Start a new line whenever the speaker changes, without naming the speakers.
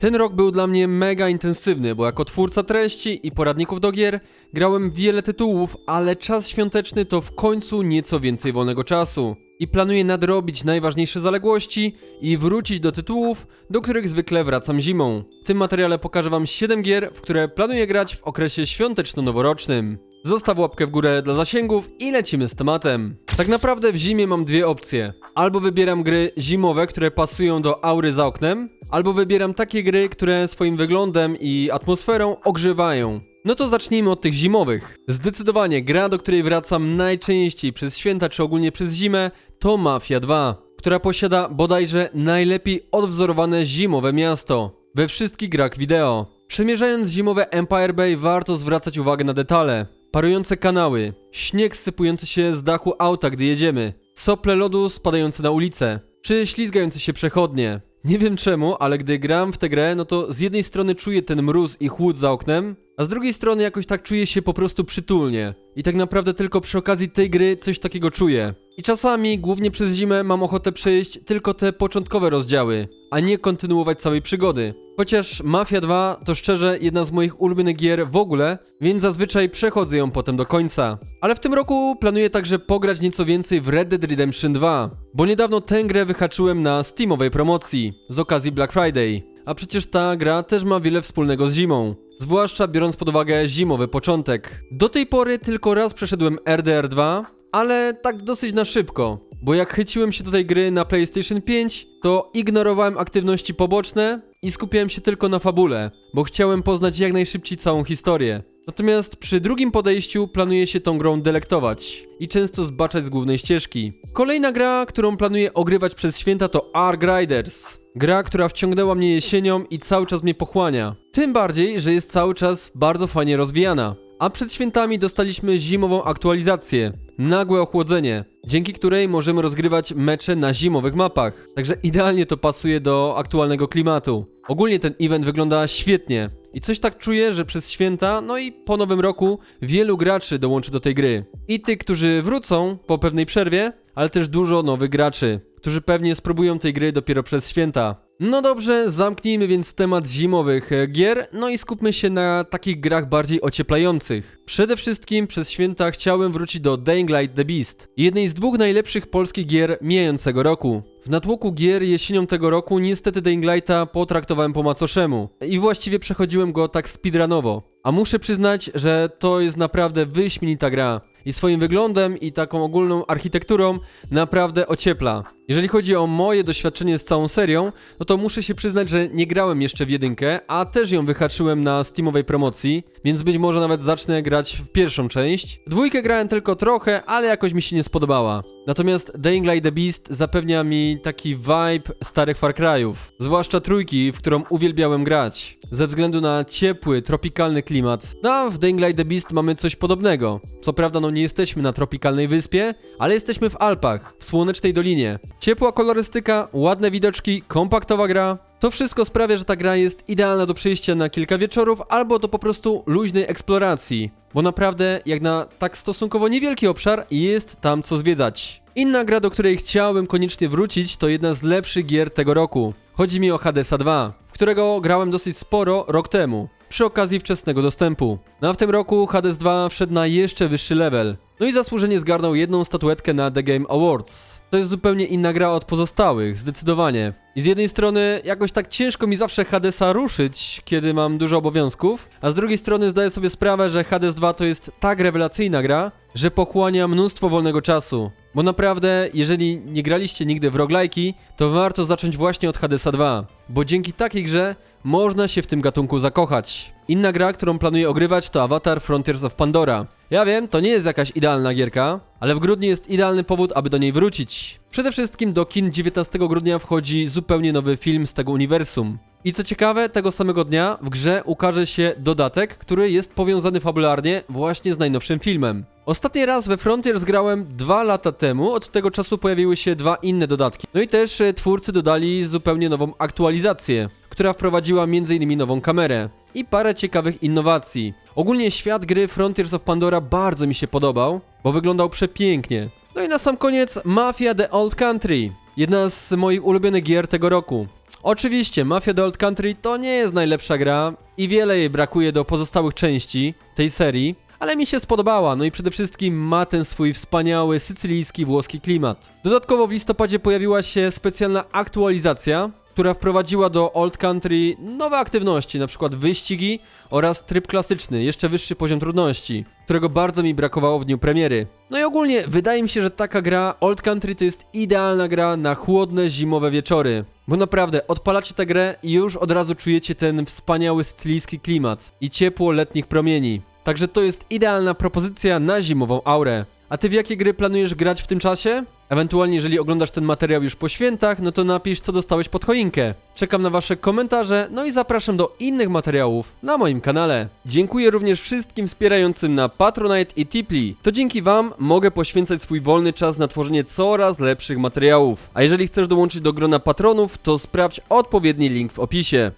Ten rok był dla mnie mega intensywny, bo jako twórca treści i poradników do gier grałem wiele tytułów, ale czas świąteczny to w końcu nieco więcej wolnego czasu. I planuję nadrobić najważniejsze zaległości i wrócić do tytułów, do których zwykle wracam zimą. W tym materiale pokażę wam 7 gier, w które planuję grać w okresie świąteczno-noworocznym. Zostaw łapkę w górę dla zasięgów i lecimy z tematem. Tak naprawdę w zimie mam dwie opcje. Albo wybieram gry zimowe, które pasują do aury za oknem, albo wybieram takie gry, które swoim wyglądem i atmosferą ogrzewają. No to zacznijmy od tych zimowych. Zdecydowanie gra, do której wracam najczęściej przez święta czy ogólnie przez zimę, to Mafia 2, która posiada bodajże najlepiej odwzorowane zimowe miasto we wszystkich grach wideo. Przemierzając zimowe Empire Bay warto zwracać uwagę na detale. Parujące kanały, śnieg sypujący się z dachu auta, gdy jedziemy, sople lodu spadające na ulicę, czy ślizgające się przechodnie. Nie wiem czemu, ale gdy gram w tę grę, no to z jednej strony czuję ten mróz i chłód za oknem, a z drugiej strony jakoś tak czuję się po prostu przytulnie. I tak naprawdę tylko przy okazji tej gry coś takiego czuję. I czasami, głównie przez zimę, mam ochotę przejść tylko te początkowe rozdziały, a nie kontynuować całej przygody. Chociaż Mafia 2 to szczerze jedna z moich ulubionych gier w ogóle, więc zazwyczaj przechodzę ją potem do końca. Ale w tym roku planuję także pograć nieco więcej w Red Dead Redemption 2, bo niedawno tę grę wyhaczyłem na Steamowej promocji z okazji Black Friday. A przecież ta gra też ma wiele wspólnego z zimą. Zwłaszcza biorąc pod uwagę zimowy początek. Do tej pory tylko raz przeszedłem RDR 2, ale tak dosyć na szybko. Bo jak chyciłem się do tej gry na PlayStation 5, to ignorowałem aktywności poboczne i skupiałem się tylko na fabule, bo chciałem poznać jak najszybciej całą historię. Natomiast przy drugim podejściu planuję się tą grą delektować i często zbaczać z głównej ścieżki. Kolejna gra, którą planuję ogrywać przez święta to Ark Riders. Gra, która wciągnęła mnie jesienią i cały czas mnie pochłania. Tym bardziej, że jest cały czas bardzo fajnie rozwijana. A przed świętami dostaliśmy zimową aktualizację. Nagłe ochłodzenie, dzięki której możemy rozgrywać mecze na zimowych mapach. Także idealnie to pasuje do aktualnego klimatu. Ogólnie ten event wygląda świetnie. I coś tak czuję, że przez święta, no i po nowym roku, wielu graczy dołączy do tej gry. I tych, którzy wrócą po pewnej przerwie, ale też dużo nowych graczy, którzy pewnie spróbują tej gry dopiero przez święta. No dobrze, zamknijmy więc temat zimowych e, gier, no i skupmy się na takich grach bardziej ocieplających. Przede wszystkim przez święta chciałem wrócić do Dying Light The Beast, jednej z dwóch najlepszych polskich gier mijającego roku. W natłoku gier jesienią tego roku niestety Dying Lighta potraktowałem po macoszemu i właściwie przechodziłem go tak speedrunowo. A muszę przyznać, że to jest naprawdę wyśmienita gra i swoim wyglądem i taką ogólną architekturą naprawdę ociepla. Jeżeli chodzi o moje doświadczenie z całą serią, no to muszę się przyznać, że nie grałem jeszcze w jedynkę, a też ją wyhaczyłem na Steamowej promocji, więc być może nawet zacznę grać w pierwszą część. Dwójkę grałem tylko trochę, ale jakoś mi się nie spodobała. Natomiast Dying Light The Beast zapewnia mi taki vibe starych Far Cry'ów, zwłaszcza trójki, w którą uwielbiałem grać, ze względu na ciepły, tropikalny klimat. No a w Dying Light The Beast mamy coś podobnego. Co prawda no nie jesteśmy na tropikalnej wyspie, ale jesteśmy w Alpach, w słonecznej dolinie. Ciepła kolorystyka, ładne widoczki, kompaktowa gra. To wszystko sprawia, że ta gra jest idealna do przejścia na kilka wieczorów albo do po prostu luźnej eksploracji, bo naprawdę jak na tak stosunkowo niewielki obszar jest tam co zwiedzać. Inna gra, do której chciałbym koniecznie wrócić, to jedna z lepszych gier tego roku. Chodzi mi o Hadesa 2, w którego grałem dosyć sporo rok temu, przy okazji wczesnego dostępu. No a w tym roku Hades 2 wszedł na jeszcze wyższy level. No i zasłużenie zgarnął jedną statuetkę na The Game Awards. To jest zupełnie inna gra od pozostałych, zdecydowanie. I z jednej strony jakoś tak ciężko mi zawsze Hadesa ruszyć, kiedy mam dużo obowiązków, a z drugiej strony zdaję sobie sprawę, że Hades 2 to jest tak rewelacyjna gra, że pochłania mnóstwo wolnego czasu. Bo naprawdę, jeżeli nie graliście nigdy w roguelike'i, to warto zacząć właśnie od Hadesa 2, bo dzięki takiej grze można się w tym gatunku zakochać. Inna gra, którą planuję ogrywać to Avatar Frontiers of Pandora. Ja wiem, to nie jest jakaś idealna gierka, ale w grudniu jest idealny powód, aby do niej wrócić. Przede wszystkim do kin 19 grudnia wchodzi zupełnie nowy film z tego uniwersum. I co ciekawe, tego samego dnia w grze ukaże się dodatek, który jest powiązany fabularnie właśnie z najnowszym filmem. Ostatni raz we Frontiers grałem dwa lata temu, od tego czasu pojawiły się dwa inne dodatki. No i też e, twórcy dodali zupełnie nową aktualizację, która wprowadziła m.in. nową kamerę i parę ciekawych innowacji. Ogólnie świat gry Frontiers of Pandora bardzo mi się podobał, bo wyglądał przepięknie. No i na sam koniec Mafia The Old Country, jedna z moich ulubionych gier tego roku. Oczywiście, Mafia The Old Country to nie jest najlepsza gra i wiele jej brakuje do pozostałych części tej serii, ale mi się spodobała, no i przede wszystkim ma ten swój wspaniały sycylijski włoski klimat. Dodatkowo w listopadzie pojawiła się specjalna aktualizacja, która wprowadziła do Old Country nowe aktywności, przykład wyścigi oraz tryb klasyczny, jeszcze wyższy poziom trudności, którego bardzo mi brakowało w dniu premiery. No i ogólnie wydaje mi się, że taka gra Old Country to jest idealna gra na chłodne zimowe wieczory. Bo naprawdę, odpalacie tę grę i już od razu czujecie ten wspaniały sycylijski klimat i ciepło letnich promieni. Także to jest idealna propozycja na zimową aurę. A ty w jakie gry planujesz grać w tym czasie? Ewentualnie, jeżeli oglądasz ten materiał już po świętach, no to napisz, co dostałeś pod choinkę. Czekam na wasze komentarze, no i zapraszam do innych materiałów na moim kanale. Dziękuję również wszystkim wspierającym na Patronite i Tipli. To dzięki wam mogę poświęcać swój wolny czas na tworzenie coraz lepszych materiałów. A jeżeli chcesz dołączyć do grona patronów, to sprawdź odpowiedni link w opisie.